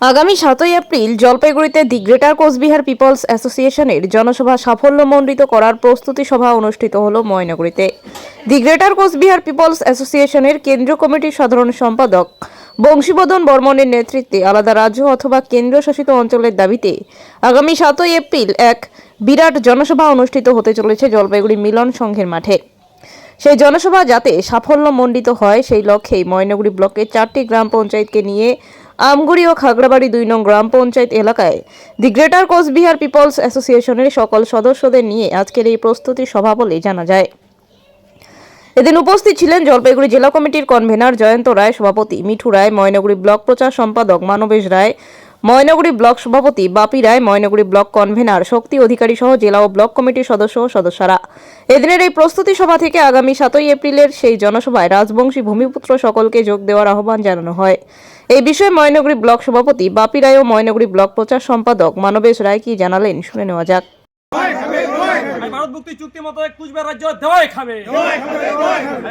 আগামী সাতই এপ্রিল জলপাইগুড়িতে দি গ্রেটার কোচবিহার পিপলস অ্যাসোসিয়েশনের জনসভা সাফল্যমণ্ডিত করার প্রস্তুতি সভা অনুষ্ঠিত হল ময়নাগুড়িতে। দি গ্রেটার কোচবিহার পিপলস অ্যাসোসিয়েশনের কেন্দ্রীয় কমিটির সাধারণ সম্পাদক বংশীবদন বর্মনের নেতৃত্বে আলাদা রাজ্য অথবা কেন্দ্রশাসিত অঞ্চলের দাবিতে আগামী সাতই এপ্রিল এক বিরাট জনসভা অনুষ্ঠিত হতে চলেছে জলপাইগুড়ি মিলন সংঘের মাঠে। সেই জনসভা যাতে সাফল্যমণ্ডিত হয় সেই লক্ষ্যেই ময়নাগুড়ি ব্লকের চারটি গ্রাম পঞ্চায়েতকে নিয়ে আমগুড়ি ও খাগড়াবাড়ি দুই নং গ্রাম পঞ্চায়েত এলাকায় দি গ্রেটার কোচবিহার পিপলস অ্যাসোসিয়েশনের সকল সদস্যদের নিয়ে আজকের এই প্রস্তুতি সভা বলে জানা যায়। এদিন উপস্থিত ছিলেন জলপাইগুড়ি জেলা কমিটির কনভেনার জয়ন্ত রায়, সভাপতি মিঠু রায়, ময়নগুড়ি ব্লক প্রচার সম্পাদক মানবেশ রায় ময়নাগুড়ি ব্লক সভাপতি বাপি রায় ময়নাগুড়ি ব্লক কনভেনার শক্তি অধিকারী সহ জেলা ও ব্লক কমিটির সদস্য ও সদস্যরা। এদিনের এই প্রস্তুতি সভা থেকে আগামী সাতই এপ্রিলের সেই জনসভায় রাজবংশী ভূমিপুত্র সকলকে যোগ দেওয়ার আহ্বান জানানো হয়। এই বিষয়ে ময়নাগুড়ি ব্লক সভাপতি বাপি রায় ও ময়নাগুড়ি ব্লক প্রচার সম্পাদক মানবেশ রায় কি জানালেন শুনে নেওয়া যাক। ভারত মুক্তি চুক্তি মোতাবেক কুচবিহার রাজ্য দেওয়াই খাবে।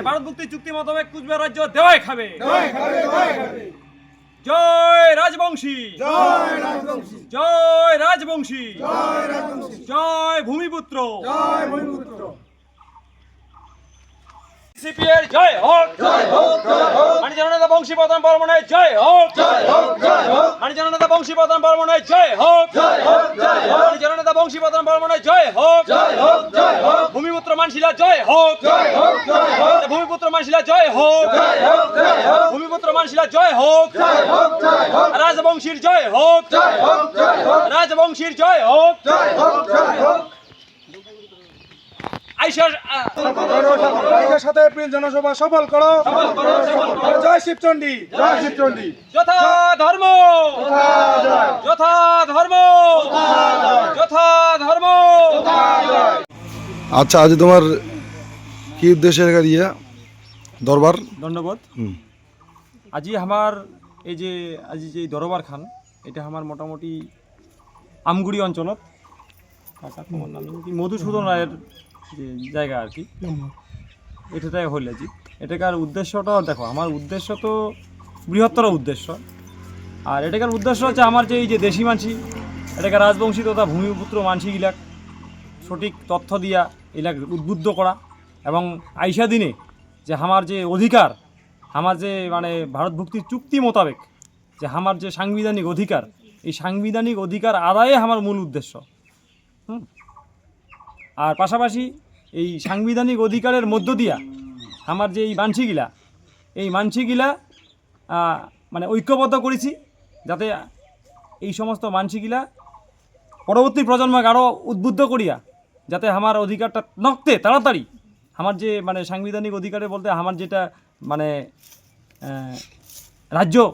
ভারত মুক্তি চুক্তি মোতাবেক কুচবিহার রাজ্য দেওয়াই খাবে। জয় রাজবংশী। জয় রাজবংশী। জয় ভূমিপুত্র। জয় সিপিএর জয় হোক। জয় মানি জননেতা বংশী প্রধান বর্মনের জয় হোক। মানি জননেতা বংশী প্রধান বর্মনের জয় হোক। জননেতা বংশী প্রধান বর্মনের জয় হোক ভূমিপুত্র মানশিলা জয় হোক ভূমিপুত্র মানশিলা জয় হোক ভূমিপুত্র মানশিলা জয় হোক রাজবংশীর জয় হোক রাজবংশীর জয় হোক আইসার তারিখের সাথে এপ্রিল জনসভা সফল করো জয় শিবচন্ডী জয় শিবচন্ডী যথা ধর্ম যথা ধর্ম যথা ধর্ম আচ্ছা আজ তোমার কি উদ্দেশ্যের গাড়ি ইয়া দরবার? ধন্যবাদ। আজি আমার এই যে আজি যে দরবার খান এটা আমার মোটামুটি আমগুড়ি অঞ্চলত। কি? মধুসূদন রায়ের যে জায়গা আর কি। এটাটাই হইল আজি। এটাকার উদ্দেশ্যটা দেখো আমার উদ্দেশ্য তো বৃহত্তর উদ্দেশ্য। আর এটাকার উদ্দেশ্য হচ্ছে আমার যে এই যে দেশি মানসি এটাকে রাজবংশী তথা ভূমিপুত্র মানসিগিলাক সঠিক তথ্য দিয়া এলাক উদ্বুদ্ধ করা এবং আইসা দিনে যে আমার যে অধিকার, আমার যে মানে ভারত ভুক্তির চুক্তি মোতাবেক যে আমার যে সাংবিধানিক অধিকার, এই সাংবিধানিক অধিকার আদায়ে আমার মূল উদ্দেশ্য। হুম? আর পাশাপাশি এই সাংবিধানিক অধিকারের মধ্য দিয়া আমার যে এই মানসিগিলা এই মানসিগিলা মানে ঐক্যবদ্ধ করেছি যাতে এই সমস্ত মানসিগিলা পরবর্তী প্রজন্মকে আরও উদ্বুদ্ধ করিয়া যাতে আমার অধিকারটা নকতে তাড়াতাড়ি। আমার যে মানে সাংবিধানিক অধিকারে বলতে আমার যেটা মানে রাজ্য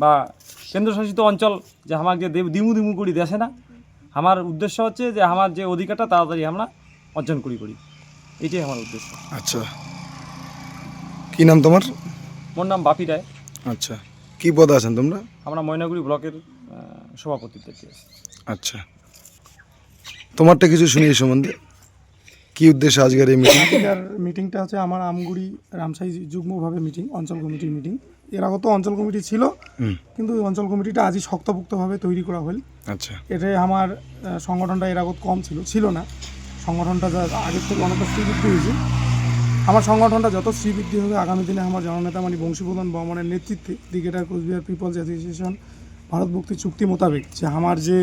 বা কেন্দ্রশাসিত অঞ্চল যে আমাকে যে দিমু দিমু করি দেশে না আমার উদ্দেশ্য হচ্ছে যে আমার যে অধিকারটা তাড়াতাড়ি আমরা অর্জন করি করি। এটাই আমার উদ্দেশ্য। আচ্ছা। কি নাম তোমার? মোর নাম বাপি রায়। আচ্ছা। কি পদে আছেন তোমরা? আমরা ময়নাগুড়ি ব্লকের সভাপতিত্বে আচ্ছা। তোমারটা কিছু শুনি এই সম্বন্ধে। কি উদ্দেশ্যে আজকের এই মিটিং এটার মিটিংটা হচ্ছে আমার আমগুড়ি রামসাই যুগ্মভাবে মিটিং অঞ্চল কমিটির মিটিং এর আগত অঞ্চল কমিটি ছিল কিন্তু অঞ্চল কমিটিটা আজই শক্তপোক্তভাবে তৈরি করা হল। আচ্ছা। এটাই আমার সংগঠনটা এর আগত কম ছিল ছিল না। সংগঠনটা যা আগের থেকে অনেকটা শ্রীবৃদ্ধি হয়েছে। আমার সংগঠনটা যত শ্রীবৃদ্ধি হবে আগামী দিনে আমার জননেতা মানে বংশীপ্রধান বর্মনের নেতৃত্বে cricketer Coochbehar peoples association Bharat মুক্তি চুক্তি মোতাবেক যে আমার যে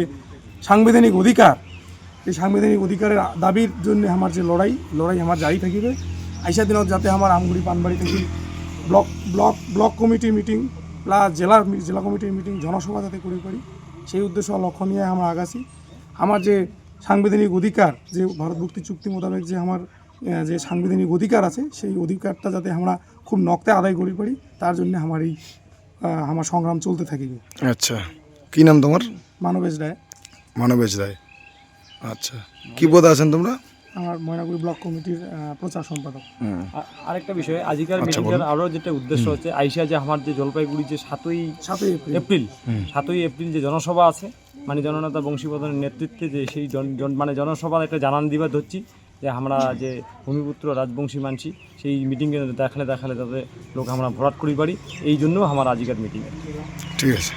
সাংবিধানিক অধিকার এই সাংবিধানিক অধিকারের দাবির জন্য আমার যে লড়াই লড়াই আমার জারি থাকিবে। আইসা দিনত যাতে আমার আমগুড়ি পানবাড়ি থেকে ব্লক ব্লক ব্লক কমিটির মিটিং প্লাস জেলার জেলা কমিটির মিটিং জনসভা যাতে করি পারি সেই উদ্দেশ্য লক্ষ্য নিয়ে আমরা আগাছি। আমার যে সাংবিধানিক অধিকার যে ভারত মুক্তি চুক্তি মোতাবেক যে আমার যে সাংবিধানিক অধিকার আছে সেই অধিকারটা যাতে আমরা খুব নক্তে আদায় করি পারি তার জন্য আমার এই আমার সংগ্রাম চলতে থাকিবে। আচ্ছা। কি নাম তোমার? মানবেশ রায়। মানবেশ রায়। আচ্ছা। কি পদে আছেন তোমরা? আমার ময়নাগুড়ি ব্লক কমিটির প্রচার সম্পাদক। হুম। আরেকটা বিষয় আজকের আচ্ছা, আরও যেটা উদ্দেশ্য হচ্ছে আইসা যে আমার যে জলপাইগুড়ি যে সাতই সাতই এপ্রিল। এপ্রিল সাতই এপ্রিল যে জনসভা আছে মানে জননেতা বংশীপ্রধানের নেতৃত্বে যে সেই জন- জন- মানে জনসভার একটা জানান দিবার ধরছি যে আমরা যে ভূমিপুত্র রাজবংশী মানছি সেই মিটিংয়ে দেখালে দেখালে তাদের লোক আমরা ভরাট করি পারি এই জন্য আমার আজিকার মিটিং ঠিক আছে।